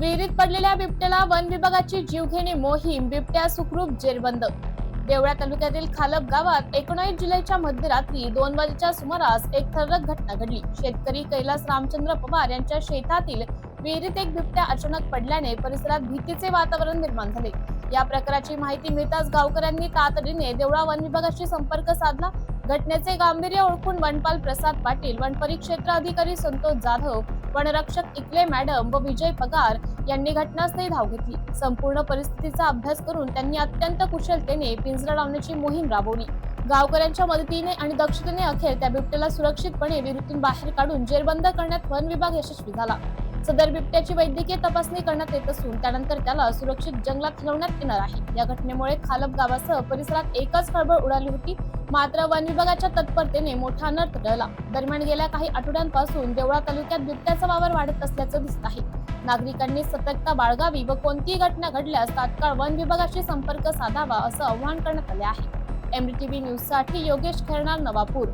विहिरीत पडलेल्या बिबट्याला वन विभागाची जीवघेणी मोहीम बिबट्या सुखरूप जेरबंद. देवळा तालुक्यातील खालप गावात एकोणावीस जुलैच्या मध्यरात्री दोन वाजेच्या सुमारास एक थरक घटना घडली. शेतकरी कैलास रामचंद्र पवार यांच्या शेतातील विहिरीत एक बिबट्या अचानक पडल्याने परिसरात भीतीचे वातावरण निर्माण झाले. या प्रकाराची माहिती मिळताच गावकऱ्यांनी तातडीने देवळा वन विभागाशी संपर्क साधला. घटनेचे गांभीर्य ओळखून वनपाल प्रसाद पाटील वनपरिक्षेत्र अधिकारी संतोष जाधव वनरक्षक इकले मॅडम व विजय पगार यांनी घटनास्थळी धाव घेतली. संपूर्ण परिस्थितीचा अभ्यास करून त्यांनी अत्यंत कुशलतेने पिंजरा लावण्याची मोहीम राबवली. गावकऱ्यांच्या मदतीने आणि दक्षतेने अखेर त्या बिबट्याला सुरक्षितपणे विहिरीतून बाहेर काढून जेरबंद करण्यात वन विभाग यशस्वी झाला. सदर बिबट्याची वैद्यकीय तपासणी करण्यात येत असून त्यानंतर त्याला सुरक्षित जंगलात हलवण्यात येणार आहे. या घटनेमुळे खालप गावासह परिसरात एकच खळबळ उडाली होती. मात्र वन विभागाच्या तत्परतेने मोठा नर टळला दरम्यान गेल्या काही आठवड्यांपासून देवळा तालुक्यात बिबट्याचा वावर वाढत असल्याचं दिसत आहे. नागरिकांनी सतर्कता बाळगावी व कोणतीही घटना घडल्यास तात्काळ वन विभागाशी संपर्क साधावा असं आवाहन करण्यात आले आहे. एमडीटीव्ही न्यूजसाठी योगेश खेरणार नवापूर.